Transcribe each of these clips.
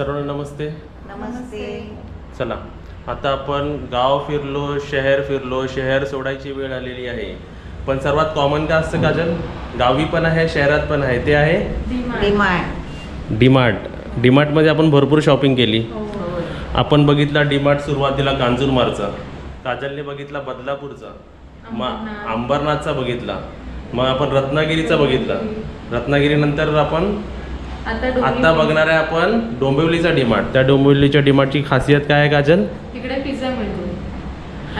सर्वांना नमस्ते. नमस्ते. चला आता आपण गाव फिरलो शहर फिरलो शहर सोडायची वेळ आलेली आहे. पण सर्वात कॉमन काय असतं काजल? गावी पण आहे शहरात पण आहे ते आहे? डिमांड. डीमार्ट डीमार्टमध्ये आपण भरपूर शॉपिंग केली. आपण बघितला डीमार्ट सुरुवातीला कांजूरमारचा काजलने बघितला बदलापूरचा. मग अंबरनाथचा बघितला. मग आपण रत्नागिरीचा बघितला. रत्नागिरीनंतर आपण आता आता बघणार आहे आपण डोंबिवलीचा डीमार्ट त्या डोंबिवलीच्या डीमार्टची खासियत काय आहे काजल? तिकडे पिझ्झा मिळतो.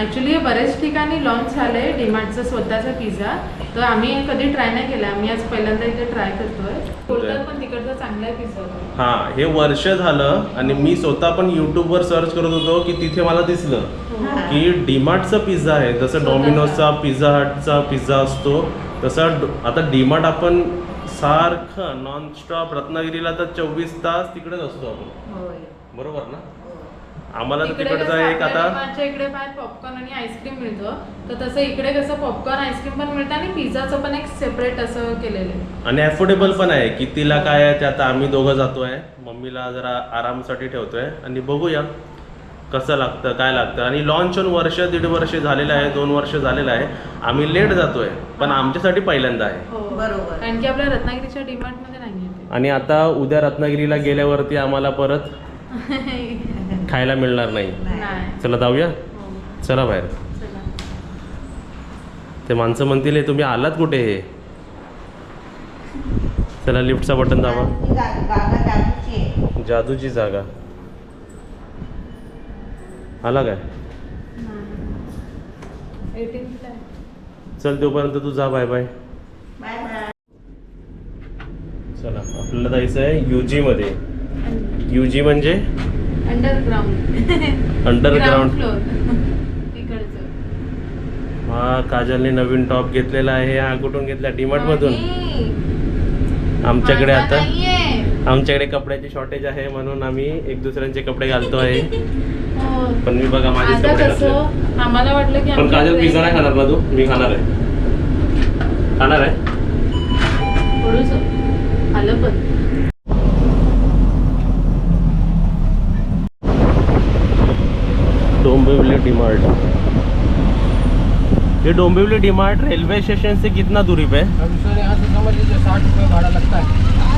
ऍक्च्युली बरेच ठिकाणी लॉन्च झालंय डिमार्टचा स्वतःचा पिझ्झा. तर आम्ही कधी ट्राय नाही केला. आम्ही आज पहिल्यांदा इथे ट्राय करतोय. बोलतात पण तिकडचा चांगला आहे पिझ्झा. हा हे वर्ष झालं आणि मी स्वतः पण यूट्यूबवर सर्च करत होतो की तिथे मला दिसलं की डीमार्टचा पिझ्झा आहे. जसं डॉमिनोजचा पिझ्झा हटचा पिझ्झा असतो तसं आता डीमार्ट आपण सारखं नॉनस्टॉप रत्नागिरीला तर चोवीस तास तिकडेच असतो आपण. होय. बरोबर ना? आम्हाला तर तिकडे तिकडचा कसं एक आता डिमार्टच्या इकडे बाहेर पॉपकॉर्न आणि आईस्क्रीम मिळतं. तर तसं इकडे कसं पॉपकॉर्न आईस्क्रीम पण मिळतं आणि पिझ्झाचं पण एक सेपरेट असं केलेलं आहे. आणि अफोर्डेबल पण आहे. कितीला काय आहे ते आता आम्ही दोघं जातोय. मम्मीला जरा आरामसाठी ठेवतोय. आणि बघूया. कसं लागतं काय लागतं? आणि लॉन्च होऊन वर्ष दीड वर्ष झालेलं आहे दोन वर्ष झालेलं आहे. आम्ही लेट जातोय पण आमच्यासाठी पहिल्यांदा आहे. हो. बरोबर. कारण की आपल्या रत्नागिरीच्या डिमार्टमध्ये नाही आहे आणि आता उद्या रत्नागिरीला गेल्यावरती आम्हाला परत. खायला मिळणार नाही. नाही. चला जाऊया? हो. चला बाहेर. चला. ते माणसं म्हणतील "हे तुम्ही आलात कुठे हे? चला लिफ्टचा बटन दाबा. जादूची जागा. आला काय? नाही. 18th ला आहे. चल तोपर्यंत तू जा बाय बाय चला आपल्याला जायचं आहे युजी मध्ये. युजी म्हणजे? अंडरग्राऊंड हा काजलने नवीन टॉप घेतलेला आहे. हा कुठून घेतला? डीमार्ट मधून. आमच्याकडे आता. आमच्याकडे कपड्याची शॉर्टेज आहे म्हणून आम्ही एक दुसऱ्यांचे कपडे घालतो आहे. पण मी बघा माझे आता कपडे घातले आम्हाला वाटलं की पण काजल पिझ्झा नाही खाणार ना तू? मी खाणार आहे. खाणार आहे? थोडंसं आलं पण. डोंबिवली डीमार्ट. ये डोंबिवली डीमार्ट रेलवे स्टेशन से कितना दूरी पे? है अब सर यहाँ से समझ लीजिए साठ रुपये भाड़ा लगता है।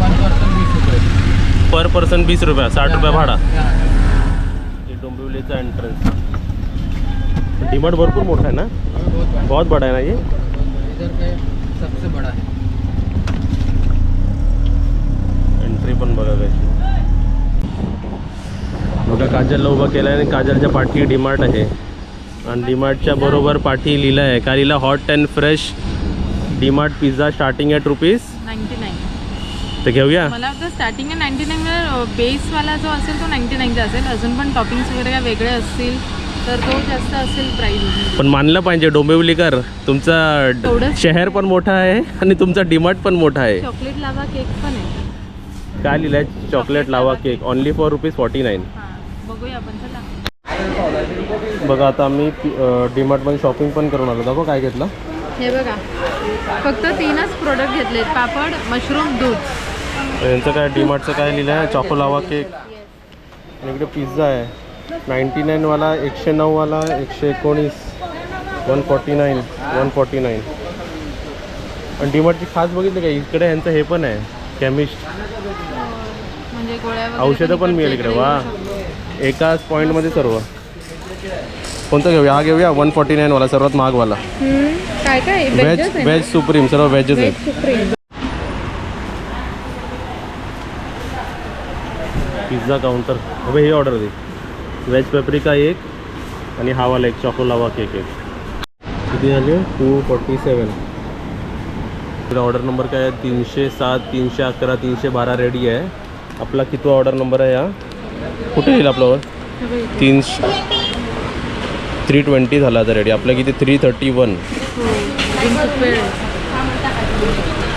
पर पर्सन बीस रुपये। पर पर्सन बीस रुपया साठ रुपया भाडा। डोंबिवलीचा एंट्रन्स डीमार्ट भरपूर मोठा आहे ना? बहुत बड़ा आहे ना ये? इधर का सबसे बड़ा है? एंट्री पण बघा कशी बघा काजलला उभं केलं आहे आणि काजलच्या पाठी डीमार्ट आहे. आणि डीमार्टच्या बरोबर पाठी लिहिलं आहे काय लिहिलं hot and fresh DMart pizza starting at rupees ninety nine तर घेऊया. मला वाटतं स्टार्टिंग नाईन्टी नाईन बेसवाला जो असेल तो नाईन्टी नाईनचा असेल. अजून पण टॉपिंग्स वगैरे काय वेगळे असतील तर तो जास्त असेल प्राईस पण मानलं पाहिजे डोंबिवलीकर तुमचा. शहर पण मोठा आहे आणि तुमचा डीमार्ट पण मोठा आहे. चॉकलेट लावा केक पण आहे. काय लिहिलं आहे chocolate lava cake only for rupees forty nine हां बघूया आपण बघा आता आम्ही डीमार्टमध्ये शॉपिंग पण करून आलो. दाखव काय घेतलं. हे बघा. फक्त तीनच प्रोडक्ट घेतलेत. पापड मशरूम दूध. यांचं काय डीमार्टचं काय लिहिलं आहे चॉको लावा केक. आणि इकडे पिझ्झा आहे. नाईन्टी नाईनवाला एकशे नऊवाला एकशे एकोणीस one forty nine one forty nine आणि डीमार्टची खास बघितली का? इकडे यांचं हे पण आहे. केमिस्ट म्हणजे औषधं पण मिळेल इकडे. वा. एकाच पॉईंटमध्ये सर्व. कोणतं घेऊया? हा घेऊया. वन फॉर्टी नाईनवाला सर्वात महागवाला. काय काय? व्हेज व्हेज सुप्रीम सर्व व्हेजेस आहेत पिझ्झा काउंटर. अबे हे ऑर्डर दे. व्हेज पेपरिका एक आणि हा वाला एक चॉको लावा केक एक. किती झाले? टू फोर्टी सेवन तुला ऑर्डर नंबर काय आहे? तीनशे सात तीनशे अकरा तीनशे बारा रेडी आहे. आपला किती ऑर्डर नंबर आहे हा? कुठे येईल आपल्यावर तीनशे थ्री ट्वेंटी झाला आता रेडी आपलं किती? थ्री थर्टी वन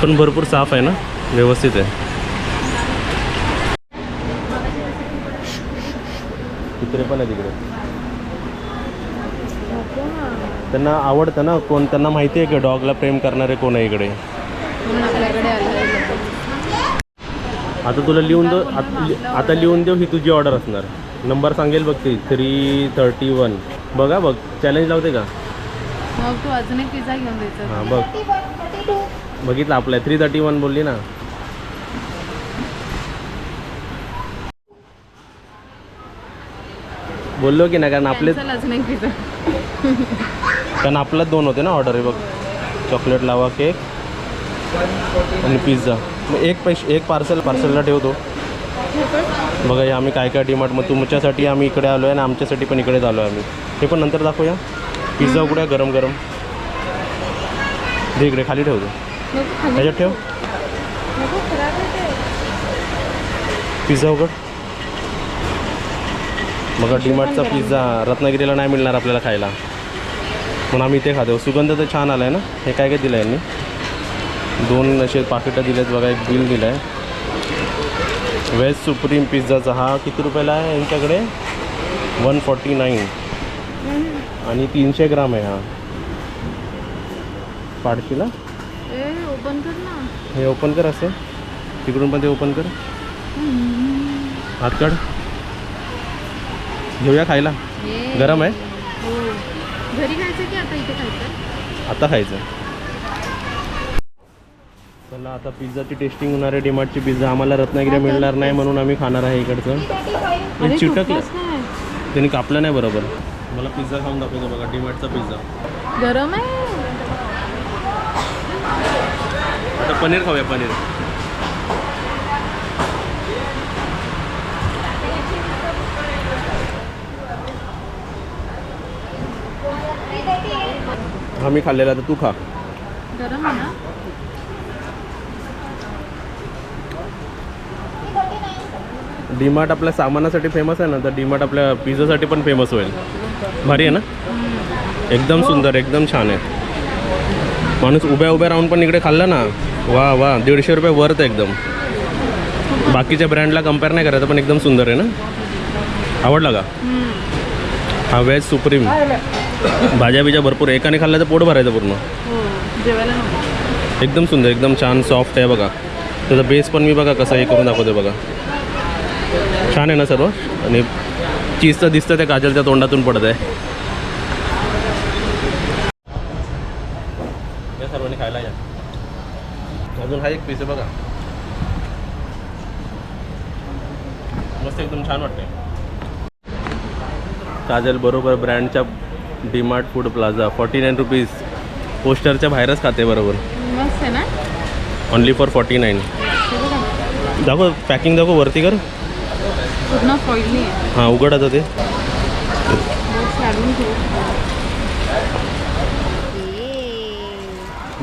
पण भरपूर साफ आहे ना? व्यवस्थित आहे. कुत्रे पण आहे तिकडे. त्यांना आवडतं ना कोण? त्यांना माहिती आहे की डॉगला प्रेम करणारे कोण आहे इकडे? आता तुला लिहून देऊ आत- लिहून देऊ ही तुझी ऑर्डर असणार. नंबर सांगेल बघ ती थ्री थर्टी वन बघा बघ. चॅलेंज लावते का? मग तू अजून एक पिझ्झा घेऊन द्यायचा हां बघ. बघितलं आपलं थ्री थर्टी वन बोलली ना. बोललो की नाही कारण आपले कारण आपल्याच दोन होते ना ऑर्डर आहे बघ. चॉकलेट लावा केक आणि पिझ्झा मग एक पैसे एक पार्सल पार्सलला ठेवतो. बघा हे आम्ही काय काय डिमार्ट मग तुमच्यासाठी आम्ही इकडे आलो आहे आणि आमच्यासाठी पण इकडेच आलो आहे आम्ही. हे पण नंतर दाखवूया. पिझ्झा उघड्या गरम गरम. दे इकडे खाली ठेवतो ह्याच्यात ठेव. पिझ्झा उघड. बघा डिमार्टचा पिझ्झा रत्नागिरीला नाही मिळणार आपल्याला खायला. म्हणून आम्ही इथे खातो. सुगंध तर छान आला आहे ना? हे काय काय दिलं आहे यांनी? दोन असे पाकिटं दिलेत बघा एक बिल दिलं आहे व्हेज सुप्रीम पिझ्झाचा हा किती रुपयाला आहे यांच्याकडे? One forty nine. आणि तीनशे ग्राम आहे हा. पाडशीला ओपन कर ना. हे ओपन कर असे. तिकडून पण ते ओपन कर. हात काढ. घेऊया खायला. गरम आहे? हो. घरी खायचं की आता इथे खायचं? आता खायचं. चला आता पिझ्झाची टेस्टिंग होणार आहे. डिमार्टची पिझ्झा. आम्हाला रत्नागिरी मिळणार नाही म्हणून आम्ही खाणार आहे इकडचं. चिटकलं. त्यांनी कापलं नाही बरोबर. मला पिझ्झा खाऊन दाखवतो बघा डिमार्टचा पिझ्झा. गरम आहे. आता पनीर खाऊया पनीर. हा मी खाल्लेला तर तू खा. गरम आहे ना? डीमार्ट आपल्या सामानासाठी फेमस आहे ना तर डीमार्ट आपल्या पिझ्झासाठी पण फेमस होईल. भारी आहे ना? एकदम सुंदर एकदम छान आहे. माणूस उभ्या उभ्या राहून पण इकडे खाल्लं ना वा वा दीडशे रुपये वर्थ एकदम. बाकीच्या ब्रँडला कंपेअर नाही करायचं पण एकदम सुंदर आहे ना? आवडला का. हा व्हेज सुप्रीम भाज्या बिज्या भरपूर. एकाने खाल्लं तर पोट भरायचं पूर्ण. एकदम सुंदर एकदम छान सॉफ्ट आहे बघा. त्याचा बेस पण मी बघा कसं हे करून दाखवते बघा. छान आहे ना सर्व? आणि चीजचं दिसतं त्या काजलच्या तोंडातून पडत आहे या सर्वांनी खायला या. अजून हा एक पीस आहे बघा. मस्त एकदम छान वाटते काजल बरोबर ब्रँडच्या DMart food plaza forty nine rupees पोस्टरच्या बाहेरच खाते बरोबर. ना? ओनली फॉर फॉर्टी नाईन दाखव पॅकिंग दाखव वरती कर. हां उघड आता ते.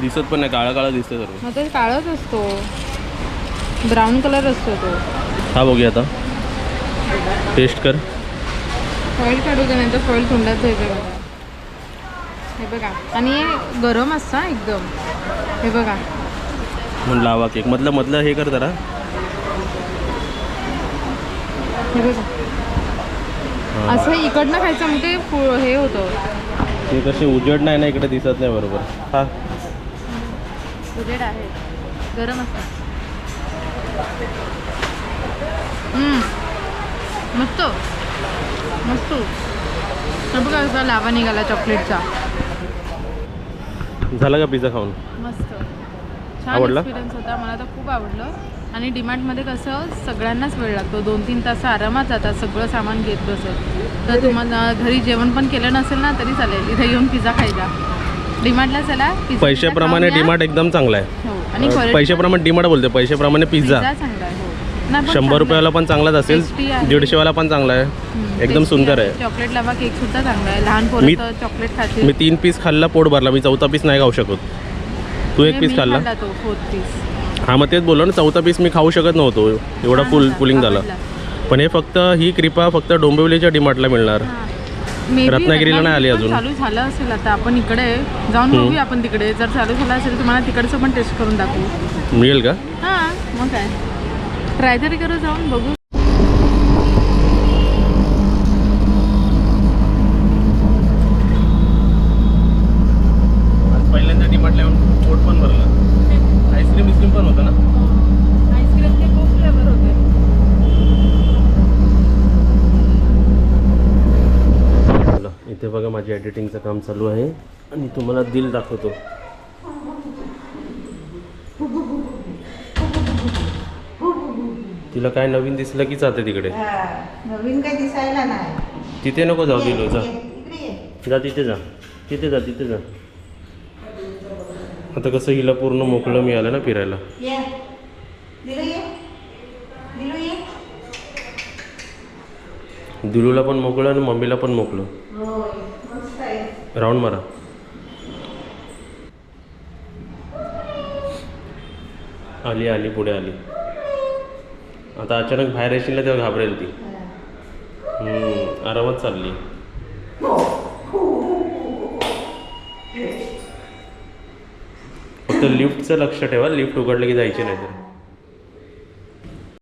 दिसत पण नाही काळा काळा दिसतं सर्व. काळच असतो. ब्राऊन कलर असतो तो. हा बघूया आता. टेस्ट कर. फॉईल काढू दे नाही तर फॉईल तोंडात जायचं बघा. हे बघा. आणि गरम असतं एकदम. हे बघा. म्हणून लावा केक मधलं मधलं हे कर जरा. हे बघा. असं इकडनं खायचं ते फु- हे होतं. ते कसे उजेड नाही ना इकडे दिसत नाही बरोबर. हा. उजेड आहे. गरम असतं. हम्म. मस्त. मस्त. बघा असा लावा निघाला चॉकलेटचा. झाला का पिझ्झा खाऊन? मस्त. छान आवडला? एक्सपिरियन्स होता. मला तर खूप आवडलं. आणि डिमार्टमध्ये कसं सगळ्यांनाच वेळ लागतो. दोन तीन तास आरामात जातात सगळं सामान घेत बसत. तर तुम्हाला घरी जेवण पण केलं नसेल ना तरी चालेल. इथे येऊन पिझ्झा खायचा. डिमार्टला चला pizza पैशाप्रमाणे या. डिमार्ट एकदम चांगला आहे. हो आणि quality पैशाप्रमाणे डिमार्ट बोलते पैशाप्रमाणे पिझ्झा पिझ्झा चांगला आहे. शंभर रुपयाला पण चांगलाच असेल. दीडशेवाला पण चांगला आहे. एकदम सुंदर आहे. चॉकलेट लावा केक सुद्धा चांगला आहे. लहान मी- पोरं चॉकलेट खाते मी तीन पीस खाल्ला पोट भरला. मी चौथा पीस नाही खाऊ शकत. तू एक पीस खाल्ला? खाल्ला तो फोर्थ पीस हा मग तेच बोललो ना चौथा पीस मी खाऊ शकत नव्हतो. एवढा फुल कुलिंग झालं. पण हे फक्त ही कृपा फक्त डोंबिवलीच्या डिमार्टला मिळणार. रत्नागिरीला नाही आली अजून. चालू झालं असेल आता. आपण इकडे जाऊन. बघूया आपण तिकडे. जर चालू झालं असेल तुम्हाला तिकडचं पण टेस्ट करून दाखवू. मिळेल का? हां मग काय. ट्राय तरी करू जाऊन बघू. पहिल्यांदा डिमार्ट पण आईस्क्रीम पण होतं ना? हो. इथे बघा माझी एडिटिंगचं काम चालू आहे. आणि तुम्हाला दिल दाखवतो. तिला काय नवीन दिसलं की जाते तिकडे? हा, नवीन काही दिसायला नाही. तिथे नको जाऊ दिलो जा. जा तिथे जा. तिथे जा तिथे जा. आता कसं हिला पूर्ण मोकळं मिळालं ना फिरायला. ये. दिलू ये. दिलू ये. दिलूला पण मोकळं आणि मम्मीला पण मोकळं. राऊंड मारा. आली आली पुढे आली. आता अचानक बाहेर येशील ना तेव्हा घाबरेल ती. आरामात चालली. फक्त लिफ्टचं लक्ष ठेवा लिफ्ट उघडलं की जायची नाही तर